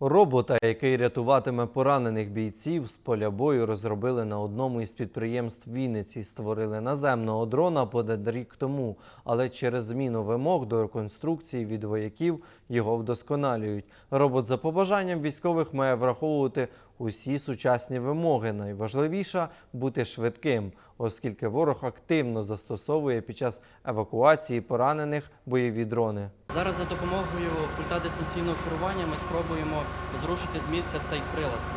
Робота, який рятуватиме поранених бійців, з поля бою розробили на одному із підприємств Вінниці. Створили наземного дрона понад рік тому, але через зміну вимог до реконструкції від вояків його вдосконалюють. Робот за побажанням військових має враховувати усі сучасні вимоги. Найважливіше бути швидким, оскільки ворог активно застосовує під час евакуації поранених бойові дрони. Зараз за допомогою пульта дистанційного керування ми спробуємо зрушити з місця цей прилад.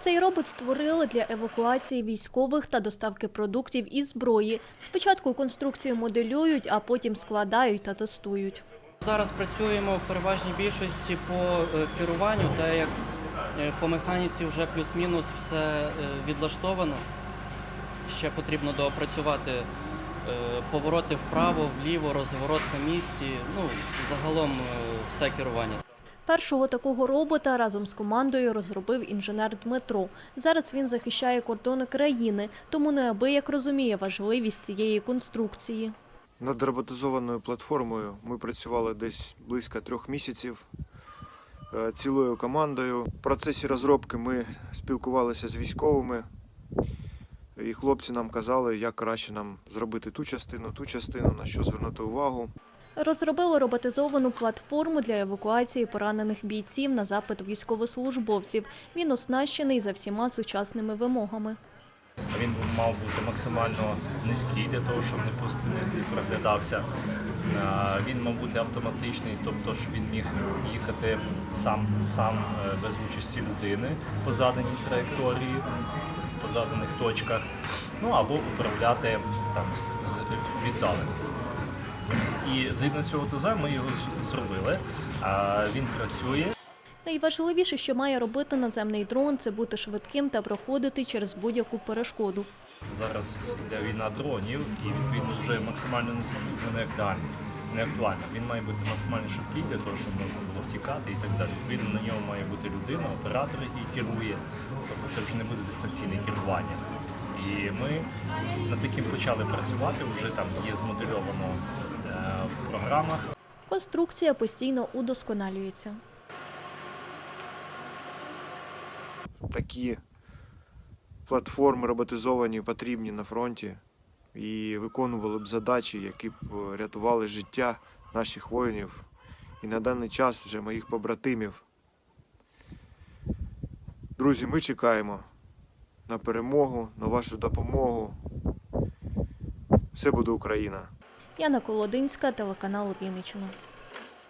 Цей робот створили для евакуації військових та доставки продуктів і зброї. Спочатку конструкцію моделюють, а потім складають та тестують. Зараз працюємо в переважній більшості по е, керуванню, та як е, по механіці вже плюс-мінус все е, відлаштовано. Ще потрібно доопрацювати повороти вправо, вліво, розворот на місці. Ну, загалом все керування. Першого такого робота разом з командою розробив інженер Дмитро. Зараз він захищає кордони країни, тому неабияк розуміє важливість цієї конструкції. Над роботизованою платформою ми працювали десь близько трьох місяців е, цілою командою. В процесі розробки ми спілкувалися з військовими, і хлопці нам казали, як краще нам зробити ту частину, ту частину, на що звернути увагу. Розробили роботизовану платформу для евакуації поранених бійців на запит військовослужбовців. Він оснащений за всіма сучасними вимогами. Він мав бути максимально низький для того, щоб не просто не проглядався. Він мав бути автоматичний, тобто щоб він міг їхати сам, сам е, без участі людини по заданій траєкторії, по заданих точках, ну або управляти там з. І згідно цього ТЗ ми його зробили. Е, Він працює. Найважливіше, що має робити наземний дрон, це бути швидким та проходити через будь-яку перешкоду. Зараз йде війна дронів, і відповідно вже максимально вже не актуально. Не актуально. Він має бути максимально швидкий для того, щоб можна було втікати і так далі. Відповідно, на ньому має бути людина, оператор, який керує. Тобто це вже не буде дистанційне керування. І ми над таким почали працювати. Вже там є змодельовано програмах. Конструкція постійно удосконалюється. Такі платформи роботизовані потрібні на фронті і виконували б задачі, які б е, рятували життя наших воїнів і на даний час вже моїх побратимів. Друзі, ми чекаємо на перемогу, на вашу допомогу. Все буде Україна! Яна Колодинська, телеканал Вінниччина.